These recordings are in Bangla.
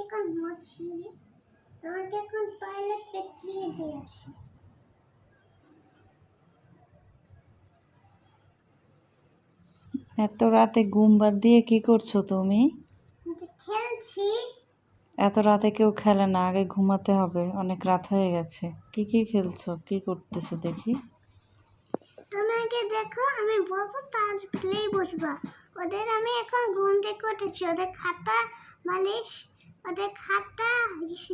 এখন মুছি তোমাকে এখন টয়লেট পেছিয়ে দিয়ে আসি। এত রাতে ঘুম বাদ দিয়ে কি করছ তুমি? খেলছি। এত রাতে কেউ খেলে না আগে ঘুমাতে হবে অনেক রাত হয়ে গেছে। কি কি খেলছো কি করতেছো দেখি। তোমাকে দেখো আমি বলব তাহলেই বুঝবা ওদের আমি এখন ঘুম থেকে উঠেছি ওদের খাতা মালিশ ওদের খাতা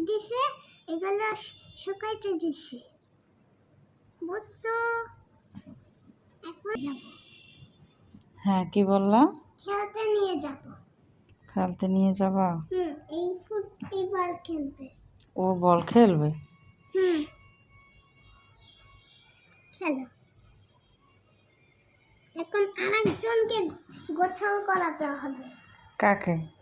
দিছে এগুলো শুকাইতে দিছি। বুঝছ? এখন যাব। হ্যাঁ কি বললা? খেলতে নিয়ে যাব। খেলতে নিয়ে যাবা? হুম এই ফুট এই বল খেলবে। ও বল খেলবে? হুম। খেলো। এখন আরেকজনকে গোছাল করাতে হবে। কাকে?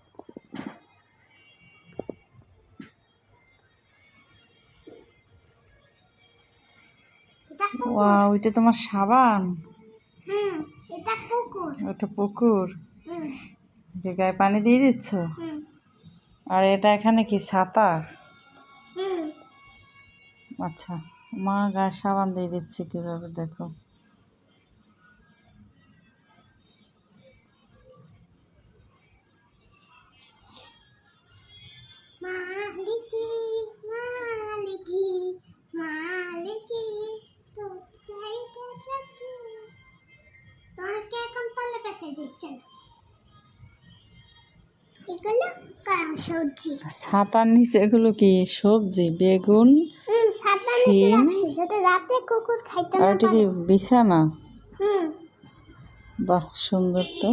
ওয়া ওইটা তোমার সাবান? হুম এটা পুকুর। ওটা পুকুর? হুম। গায়ে পানি দিয়ে দিচ্ছ? হুম। আর এটা এখানে কি ছাতা? হুম। আচ্ছা মা গায়ে সাবান দিয়ে দিচ্ছে কীভাবে দেখো। ছাতার নিচে এগুলো কি? সবজি বেগুন সিম? আর কি বিছানা? বাহ সুন্দর তো।